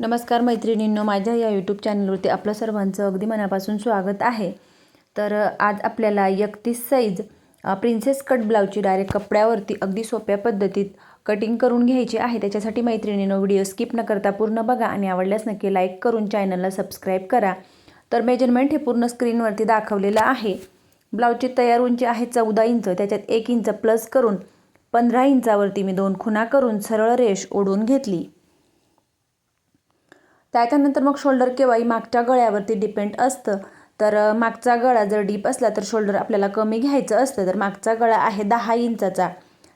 नमस्कार मैत्रिणींनो माझ्या या यूट्यूब चॅनलवरती आपलं सर्वांचं अगदी मनापासून स्वागत आहे. तर आज आपल्याला एकतीस साईज प्रिन्सेस कट ब्लाऊजची डायरेक्ट कपड्यावरती अगदी सोप्या पद्धतीत कटिंग करून घ्यायची आहे. त्याच्यासाठी मैत्रिणीनं व्हिडिओ स्किप न करता पूर्ण बघा आणि आवडल्यास नक्की लाईक करून चॅनलला सबस्क्राईब करा. तर मेजरमेंट हे पूर्ण स्क्रीनवरती दाखवलेलं आहे. ब्लाऊजची तयार उंची आहे चौदा इंच त्याच्यात एक इंच प्लस करून पंधरा इंचावरती मी दोन खुणा करून सरळ रेष ओढून घेतली. त्याच्यानंतर मग शोल्डर केव्हाही मागच्या गळ्यावरती डिपेंड असतं. तर मागचा गळा जर डीप असला तर शोल्डर आपल्याला कमी घ्यायचं असतं. तर मागचा गळा आहे दहा इंचाचा.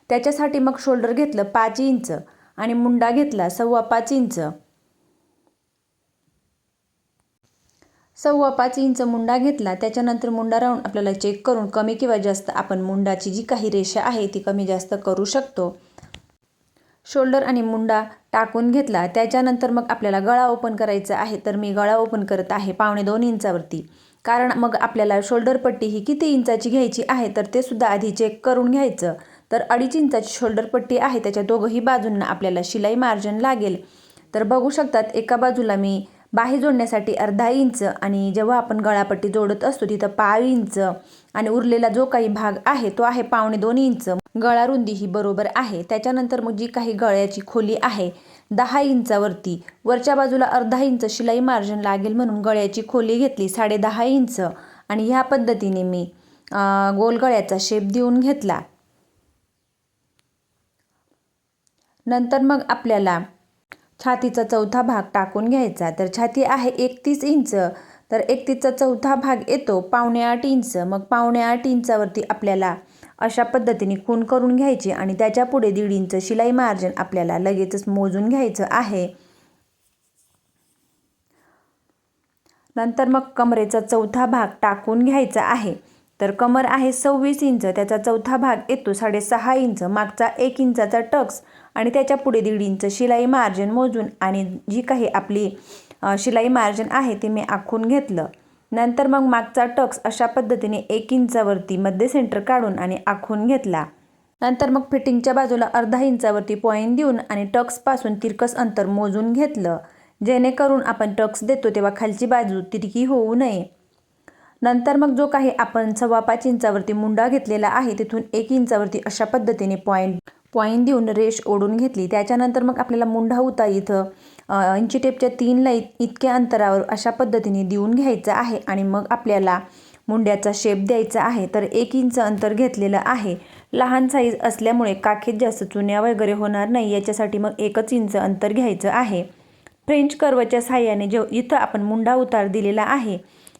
त्याच्यासाठी मग शोल्डर घेतलं पाच इंच आणि मुंडा घेतला सव्वा पाच इंच. सव्वा पाच इंच मुंडा घेतला. त्याच्यानंतर मुंडा राहून आपल्याला चेक करून कमी किंवा जास्त आपण मुंडाची जी काही रेषा आहे ती कमी जास्त करू शकतो. शोल्डर आणि मुंडा टाकून घेतला. त्याच्यानंतर मग आपल्याला गळा ओपन करायचा आहे तर मी गळा ओपन करत आहे पावणे दोन इंचावरती. कारण मग आपल्याला शोल्डर पट्टी ही किती इंचाची घ्यायची आहे तर ते सुद्धा आधी चेक करून घ्यायचं. तर अडीच इंचाची शोल्डर पट्टी आहे त्याच्या दोघंही बाजूंना आपल्याला शिलाई मार्जिन लागेल. तर बघू शकतात एका बाजूला मी बाही जोडण्यासाठी अर्धा इंच आणि जेव्हा आपण गळापट्टी जोडत असतो तिथं पाव इंच आणि उरलेला जो काही भाग आहे तो आहे पावणे दोन इंच. गळा रुंदी ही बरोबर आहे. त्याच्यानंतर मग जी काही गळ्याची खोली आहे दहा इंचावरती. वरच्या बाजूला अर्धा इंच शिलाई मार्जिन लागेल म्हणून गळ्याची खोली घेतली साडे दहा इंच. आणि ह्या पद्धतीने मी गोल गळ्याचा शेप देऊन घेतला. नंतर मग आपल्याला छातीचा चौथा भाग टाकून घ्यायचा. तर छाती आहे एकतीस इंच. तर एकतीसचा चौथा भाग येतो पावणे आठ इंच. मग पावणे आठ इंचावरती आपल्याला अशा पद्धतीने खून करून घ्यायची आणि त्याच्या पुढे दीड इंच शिलाई मार्जिन आपल्याला लगेचच मोजून घ्यायचं आहे. नंतर मग कमरेचा चौथा भाग टाकून घ्यायचा आहे. तर कमर आहे सव्वीस इंच त्याचा चौथा भाग येतो साडेसहा इंच मागचा एक इंचाचा टक्स आणि त्याच्या पुढे दीड इंच शिलाई मार्जिन मोजून आणि जी काही आपली शिलाई मार्जिन आहे ते मी आखून घेतलं. नंतर मग मागचा टक्स अशा पद्धतीने एक इंचावरती मध्य सेंटर काढून आणि आखून घेतला. नंतर मग फिटिंगच्या बाजूला अर्धा इंचावरती पॉईंट देऊन आणि टक्सपासून तिरकस अंतर मोजून घेतलं. जेणेकरून आपण टक्स देतो तेव्हा खालची बाजू तिरकी होऊ नये. नंतर मग जो काही आपण सव्वा पाच इंचावरती मुंडा घेतलेला आहे तिथून एक इंचावरती अशा पद्धतीने पॉईंट पॉईंट देऊन रेष ओढून घेतली. त्याच्यानंतर मग आपल्याला मुंडा होता इथं. इंची टेपच्या तीनला इत इतक्या अंतरावर अशा पद्धतीने देऊन घ्यायचं आहे आणि मग आपल्याला मुंड्याचा शेप द्यायचा आहे. तर एक इंच अंतर घेतलेलं आहे. लहान साईज असल्यामुळे काखेत जास्त चुन्या वगैरे होणार नाही. याच्यासाठी मग एकच इंच अंतर घ्यायचं आहे. फ्रेंच कर्वच्या साह्याने जेव इथं आपण मुंडा उतार दिलेला आहे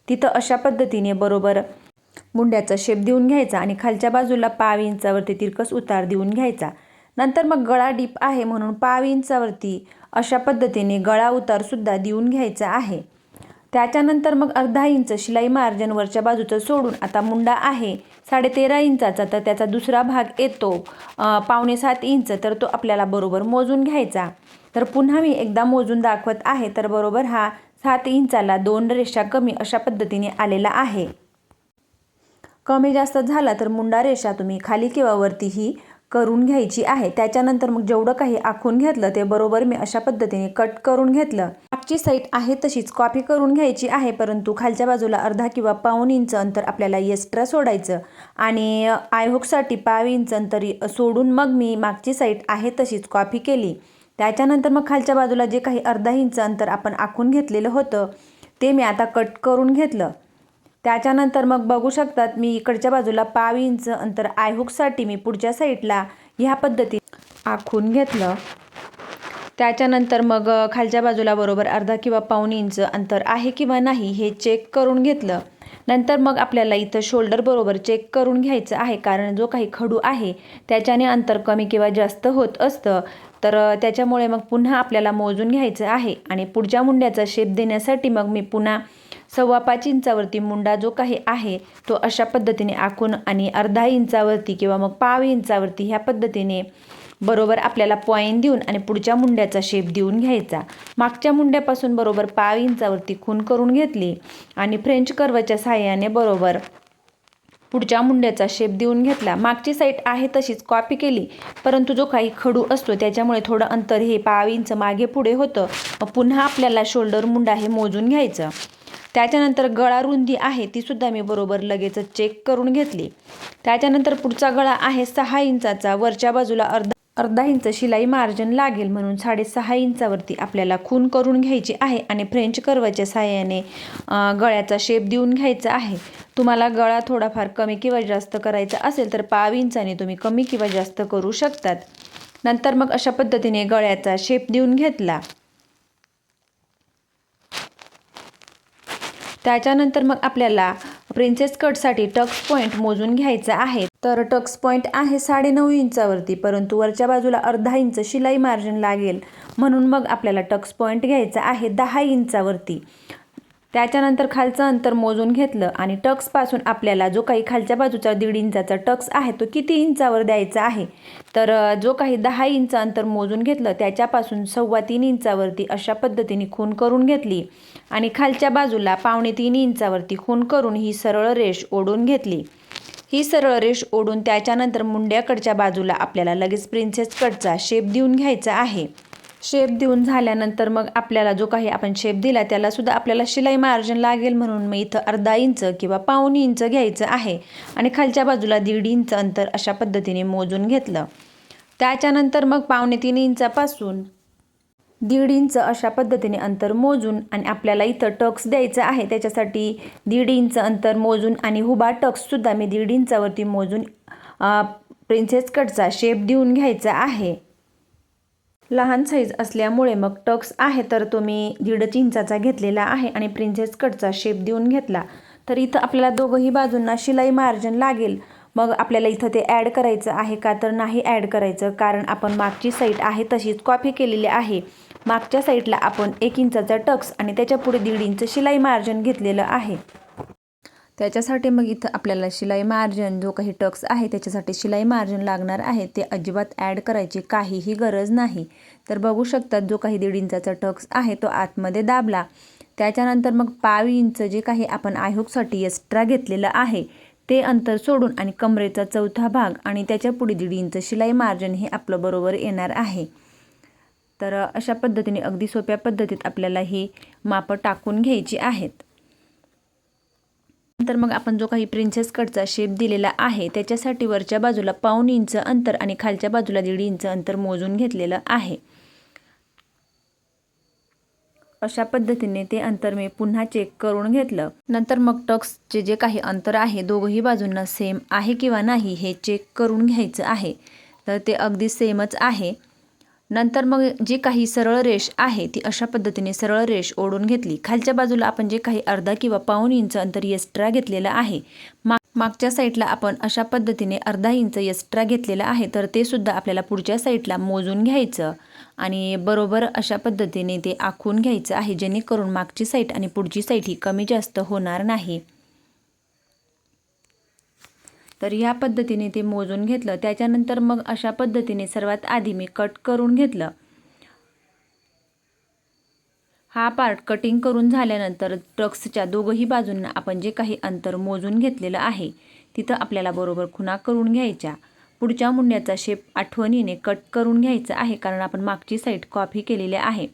तिथं अशा पद्धतीने बरोबर मुंड्याचा शेप देऊन घ्यायचा आणि खालच्या बाजूला पाव इंचावरती तिरकस उतार देऊन घ्यायचा. नंतर मग गळा डीप आहे म्हणून पाव इंचावरती अशा पद्धतीने गळा उतारसुद्धा देऊन घ्यायचा आहे. त्याच्यानंतर मग अर्धा इंच शिलाई मार्जन वरच्या बाजूचं सोडून आता मुंडा आहे. साडेतेरा इंचाचा तर त्याचा दुसरा भाग येतो. पावणे सात इंच तर तो आपल्याला बरोबर मोजून घ्यायचा. तर पुन्हा मी एकदा मोजून दाखवत आहे तर बरोबर हा सात इंचाला दोन रेषा कमी अशा पद्धतीने आलेला आहे. कमी जास्त झाला तर मुंडा रेषा तुम्ही खाली किंवा वरतीही करून घ्यायची आहे. त्याच्यानंतर मग जेवढं काही आखून घेतलं ते बरोबर मी अशा पद्धतीने कट करून घेतलं. मागची साईड आहे तशीच कॉपी करून घ्यायची आहे परंतु खालच्या बाजूला अर्धा किंवा पाऊन इंच अंतर आपल्याला एक्स्ट्रा सोडायचं आणि आयहुकसाठी पाव इंच अंतर सोडून मग मी मागची साईड आहे तशीच कॉपी केली. त्याच्यानंतर मग खालच्या बाजूला जे काही अर्धा इंच अंतर आपण आखून घेतलेलं होतं ते मी आता कट करून घेतलं. त्याच्यानंतर मग बघू शकतात मी इकडच्या बाजूला पाव इंच अंतर आयहुकसाठी मी पुढच्या साईडला ह्या पद्धतीत आखून घेतलं. त्याच्यानंतर मग खालच्या बाजूला बरोबर अर्धा किंवा पाऊण इंच अंतर आहे किंवा नाही हे चेक करून घेतलं. नंतर मग आपल्याला इथं शोल्डर बरोबर चेक करून घ्यायचं आहे कारण जो काही खडू आहे त्याच्याने अंतर कमी किंवा जास्त होत असतं. तर त्याच्यामुळे मग पुन्हा आपल्याला मोजून घ्यायचं आहे आणि पुढच्या मुंड्याचा शेप देण्यासाठी मग मी पुन्हा सव्वा पाच इंचावरती मुंडा जो काही आहे तो अशा पद्धतीने आखून आणि अर्धा इंचावरती किंवा मग पाव इंचावरती ह्या पद्धतीने बरोबर आपल्याला पॉईंट देऊन आणि पुढच्या मुंड्याचा शेप देऊन घ्यायचा. मागच्या मुंड्यापासून बरोबर पाव इंचावरती खून करून घेतली आणि फ्रेंच कर्वच्या सहाय्याने बरोबर पुढच्या मुंड्याचा शेप देऊन घेतला. मागची साईड आहे तशीच कॉपी केली परंतु जो काही खडू असतो त्याच्यामुळे थोडं अंतर हे पाव इंच मागे पुढे होतं. पुन्हा आपल्याला शोल्डर मुंडा हे मोजून घ्यायचं. त्याच्यानंतर गळा रुंदी आहे ती सुद्धा मी बरोबर लगेच चेक करून घेतली. त्याच्यानंतर पुढचा गळा आहे सहा इंचाचा. वरच्या बाजूला अर्धा अर्धा इंच शिलाई मार्जिन लागेल म्हणून साडेसहा इंचावरती आपल्याला खून करून घ्यायची आहे आणि फ्रेंच कर्वाच्या साहाय्याने गळ्याचा शेप देऊन घ्यायचा आहे. तुम्हाला गळा थोडाफार कमी किंवा जास्त करायचा असेल तर पाव इंचाने तुम्ही कमी किंवा जास्त करू शकतात. नंतर मग अशा पद्धतीने गळ्याचा शेप देऊन घेतला. त्याच्यानंतर मग आपल्याला प्रिन्सेस कटसाठी टक्स पॉईंट मोजून घ्यायचा आहे. तर टक्स पॉईंट आहे साडेनऊ इंचावरती परंतु वरच्या बाजूला अर्धा इंच शिलाई मार्जिन लागेल. म्हणून मग आपल्याला टक्स पॉईंट घ्यायचा आहे दहा इंचावरती. त्याच्यानंतर खालचं अंतर मोजून घेतलं आणि टक्सपासून आपल्याला जो काही खालच्या बाजूचा दीड इंचाचा टक्स आहे तो किती इंचावर द्यायचा आहे? तर जो काही दहा इंच अंतर मोजून घेतलं त्याच्यापासून सव्वा तीन इंचावरती अशा पद्धतीने खून करून घेतली आणि खालच्या बाजूला पावणे तीन इंचावरती खून करून ही सरळ रेष ओढून घेतली. ही सरळ रेष ओढून त्याच्यानंतर मुंड्याकडच्या बाजूला आपल्याला लगेच प्रिन्सेस कटचा शेप देऊन घ्यायचा आहे. शेप देऊन झाल्यानंतर मग आपल्याला जो काही आपण शेप दिला त्याला सुद्धा आपल्याला शिलाई मार्जिन लागेल म्हणून मी इथं अर्धा इंच किंवा पाऊन इंच घ्यायचं आहे. आणि खालच्या बाजूला दीड इंच अंतर अशा पद्धतीने मोजून घेतलं. त्याच्यानंतर मग पावणे तीन इंचापासून दीड इंच अशा पद्धतीने अंतर मोजून आणि आपल्याला इथं टक्स द्यायचं आहे. त्याच्यासाठी दीड इंच अंतर मोजून आणि हुबा टक्ससुद्धा मी दीड इंचावरती मोजून प्रिन्सेस कटचा शेप देऊन घ्यायचा आहे. लहान साईज असल्यामुळे मग टक्स आहे तर तो मी दीडच इंचाचा घेतलेला आहे आणि प्रिन्सेस कटचा शेप देऊन घेतला. तर इथं आपल्याला दोघंही बाजूंना शिलाई मार्जिन लागेल. मग आपल्याला इथं ते ॲड करायचं आहे का तर नाही ॲड करायचं कारण आपण मागची साईड आहे तशीच कॉपी केलेली आहे. मागच्या साईडला आपण एक इंचाचा टक्स आणि त्याच्या पुढे दीड इंच शिलाई मार्जिन घेतलेलं आहे. त्याच्यासाठी मग इथं आपल्याला शिलाई मार्जिन जो काही टक्स आहे त्याच्यासाठी शिलाई मार्जिन लागणार आहे ते अजिबात ॲड करायची काहीही गरज नाही. तर बघू शकतात जो काही दीड इंचाचा टक्स आहे तो आतमध्ये दाबला. त्याच्यानंतर मग पाव इंच जे काही आपण आयहुकसाठी एक्स्ट्रा घेतलेलं आहे ते अंतर सोडून आणि कमरेचा चौथा भाग आणि त्याच्या पुढे दीड इंच शिलाई मार्जिन हे आपलं बरोबर येणार आहे. तर अशा पद्धतीने अगदी सोप्या पद्धतीत आपल्याला ही मापं टाकून घ्यायची आहेत. नंतर मग आपण जो काही प्रिन्सेस कटचा शेप दिलेला आहे त्याच्यासाठी वरच्या बाजूला पाऊण इंच अंतर आणि खालच्या बाजूला दीड इंच अंतर मोजून घेतलेलं आहे. अशा पद्धतीने ते अंतर मी पुन्हा चेक करून घेतलं. नंतर मग टक्सचे जे काही अंतर आहे दोघंही बाजूंना सेम आहे किंवा नाही हे चेक करून घ्यायचं आहे. तर ते अगदी सेमच आहे. नंतर मग जी काही सरळ रेष आहे ती अशा पद्धतीने सरळ रेष ओढून घेतली. खालच्या बाजूला आपण जे काही अर्धा किंवा पाऊण इंच अंतर एक्स्ट्रा घेतलेलं आहे मा मागच्या साईडला आपण अशा पद्धतीने अर्धा इंच एक्स्ट्रा घेतलेलं आहे तर ते सुद्धा आपल्याला पुढच्या साईडला मोजून घ्यायचं. आणि बरोबर अशा पद्धतीने ते आखून घ्यायचं आहे जेणेकरून मागची साईड आणि पुढची साईड ही कमी जास्त होणार नाही. तर ह्या पद्धतीने ते मोजून घेतलं. त्याच्यानंतर मग अशा पद्धतीने सर्वात आधी मी कट करून घेतलं. हा पार्ट कटिंग करून झाल्यानंतर ट्रक्सच्या दोघंही बाजूंना आपण जे काही अंतर मोजून घेतलेलं आहे तिथं आपल्याला बरोबर खुणा करून घ्यायच्या. पुढच्या मुंड्याचा शेप आठवणीने कट करून घ्यायचा आहे कारण आपण मागची साईड कॉपी केलेली आहे.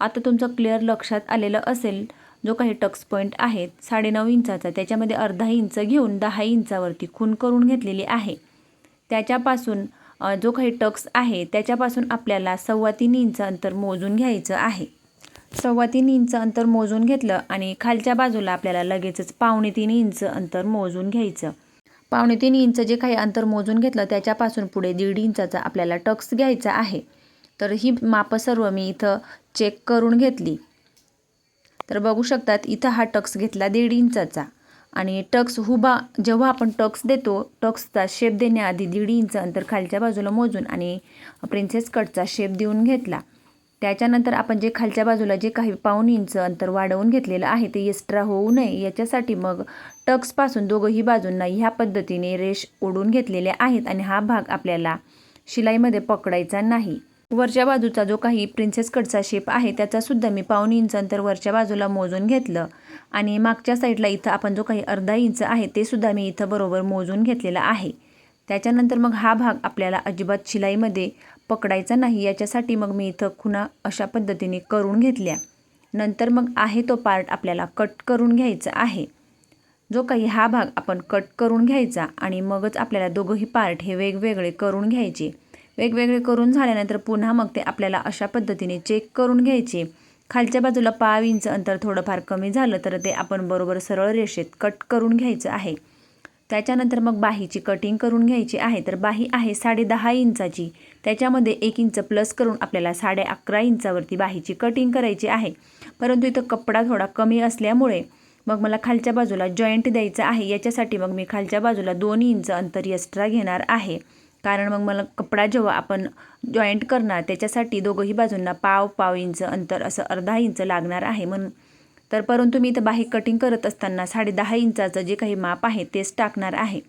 आता तुमचं क्लिअर लक्षात आलेलं असेल जो काही टक्स पॉईंट आहे साडेनऊ इंचाचा त्याच्यामध्ये अर्धा इंच घेऊन दहा इंचावरती खून करून घेतलेली आहे. त्याच्यापासून जो काही टक्स आहे त्याच्यापासून आपल्याला सव्वा तीन इंच अंतर मोजून घ्यायचं आहे. सव्वा तीन इंच अंतर मोजून घेतलं आणि खालच्या बाजूला आपल्याला लगेचच पावणे तीन इंच अंतर मोजून घ्यायचं. पावणे तीन इंच जे काही अंतर मोजून घेतलं त्याच्यापासून पुढे दीड इंचाचा आपल्याला टक्स घ्यायचा आहे. तर ही मापं सर्व मी इथं चेक करून घेतली. तर बघू शकतात इथं हा टक्स घेतला दीड इंचाचा. आणि टक्स हुबा जेव्हा आपण टक्स देतो टक्सचा शेप देण्याआधी दीड इंच अंतर खालच्या बाजूला मोजून आणि प्रिन्सेस कटचा शेप देऊन घेतला. त्याच्यानंतर आपण जे खालच्या बाजूला जे काही पाऊण इंच अंतर वाढवून घेतलेलं आहे ते एक्स्ट्रा होऊ नये. याच्यासाठी मग टक्सपासून दोघंही बाजूंना ह्या पद्धतीने रेष ओढून घेतलेल्या आहेत आणि हा भाग आपल्याला शिलाईमध्ये पकडायचा नाही. वरच्या बाजूचा जो काही प्रिन्सेस कटचा शेप आहे त्याचासुद्धा मी पाऊन इंच अंतर वरच्या बाजूला मोजून घेतलं. आणि मागच्या साईडला इथं आपण जो काही अर्धा इंच आहे ते सुद्धा मी इथं बरोबर मोजून घेतलेला आहे. त्याच्यानंतर मग हा भाग आपल्याला अजिबात शिलाईमध्ये पकडायचा नाही याच्यासाठी मग मी इथं खुणा अशा पद्धतीने करून घेतल्या. नंतर मग आहे तो पार्ट आपल्याला कट करून घ्यायचा आहे. जो काही हा भाग आपण कट करून घ्यायचा आणि मगच आपल्याला दोघंही पार्ट हे वेगवेगळे करून घ्यायचे. वेगवेगळे करून झाल्यानंतर पुन्हा मग ते आपल्याला अशा पद्धतीने चेक करून घ्यायचे. खालच्या बाजूला पाव इंच अंतर थोडंफार कमी झालं तर ते आपण बरोबर सरळ रेषेत कट करून घ्यायचं आहे. त्याच्यानंतर मग बाहीची कटिंग करून घ्यायची आहे. तर बाही आहे साडे दहा इंचाची. त्याच्यामध्ये एक इंच प्लस करून आपल्याला साडे अकरा इंचावरती बाहीची कटिंग करायची आहे. परंतु इथं कपडा थोडा कमी असल्यामुळे मग मला खालच्या बाजूला जॉईंट द्यायचं आहे. याच्यासाठी मग मी खालच्या बाजूला दोन इंच अंतर एक्स्ट्रा घेणार आहे. कारण मग मला कपडा जेव्हा आपण जॉईंट करणार त्याच्यासाठी दोघंही बाजूंना पाव पाव इंच अंतर असं अर्धा इंच लागणार आहे म्हणून. तर परंतु मी इथं बाहेर कटिंग करत असताना साडे दहा इंचाचं जे काही माप आहे तेच टाकणार आहे.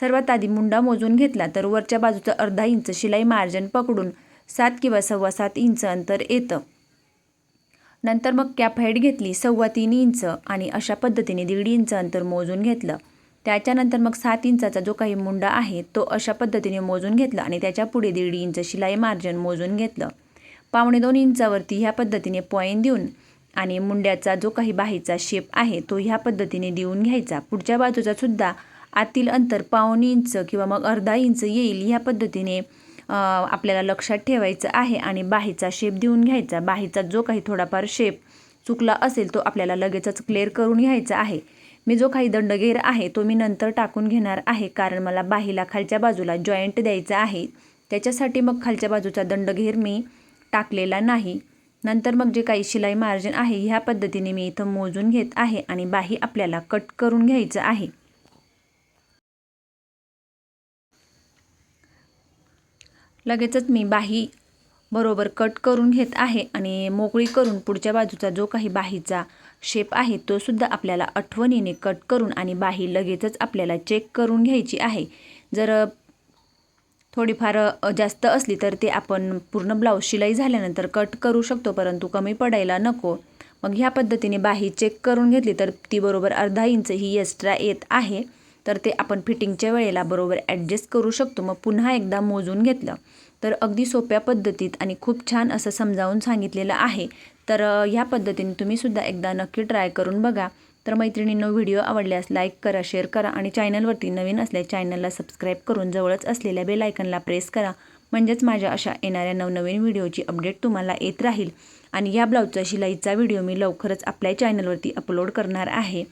सर्वात आधी मुंडा मोजून घेतला तर वरच्या बाजूचं अर्धा इंच शिलाई मार्जिन पकडून सात किंवा सव्वा सात इंच अंतर येतं. नंतर मग कॅप हाईट घेतली सव्वा तीन इंच आणि अशा पद्धतीने दीड इंच अंतर मोजून घेतलं. त्याच्यानंतर मग सात इंचाचा जो काही मुंडा आहे तो अशा पद्धतीने मोजून घेतला आणि त्याच्या पुढे दीड इंच शिलाई मार्जन मोजून घेतलं. पावणे दोन इंचावरती ह्या पद्धतीने पॉईंट देऊन आणि मुंड्याचा जो काही बाहीचा शेप आहे तो ह्या पद्धतीने देऊन घ्यायचा. पुढच्या बाजूचा सुद्धा आतील अंतर पावणे इंच किंवा मग अर्धा इंच येईल ह्या पद्धतीने आपल्याला लक्षात ठेवायचं आहे आणि बाहीचा शेप देऊन घ्यायचा. बाहीचा जो काही थोडाफार शेप चुकला असेल तो आपल्याला लगेचच क्लिअर करून घ्यायचा आहे. मी जो काही दंडगेर आहे तो मी नंतर टाकून घेणार आहे कारण मला बाहीला खालच्या बाजूला जॉईंट द्यायचा आहे. त्याच्यासाठी मग खालच्या बाजूचा दंडघेर मी टाकलेला नाही. नंतर मग जे काही शिलाई मार्जिन आहे ह्या पद्धतीने मी इथं मोजून घेत आहे आणि बाही आपल्याला कट करून घ्यायचं आहे. लगेचच मी बाही बरोबर कट करून घेत आहे आणि मोकळी करून पुढच्या बाजूचा जो काही बाहीचा शेप आहे तो सुद्धा आपल्याला आठवणीने कट करून आणि बाही लगेचच आपल्याला चेक करून घ्यायची आहे. जर थोडीफार जास्त असली तर ते आपण पूर्ण ब्लाऊज शिलाई झाल्यानंतर कट करू शकतो परंतु कमी पडायला नको. मग ह्या पद्धतीने बाही चेक करून घेतली तर ती बरोबर अर्धा इंच ही एक्स्ट्रा येत आहे. तर ते आपण फिटिंगच्या वेळेला बरोबर ॲडजस्ट करू शकतो. मग पुन्हा एकदा मोजून घेतलं. तर अगदी सोप्या पद्धतीत आणि खूप छान असं समजावून सांगितलेलं आहे. तर ह्या पद्धतीने तुम्हीसुद्धा एकदा नक्की ट्राय करून बघा. तर मैत्रिणींनो व्हिडिओ आवडल्यास लाईक करा शेअर करा आणि चॅनलवरती नवीन असल्या चॅनलला सबस्क्राईब करून जवळच असलेल्या बेल आयकनला प्रेस करा. म्हणजेच माझ्या अशा येणाऱ्या नवनवीन व्हिडिओची अपडेट तुम्हाला येत राहील. आणि या ब्लाऊजचा शिलाईचा व्हिडिओ मी लवकरच आपल्या चॅनलवरती अपलोड करणार आहे.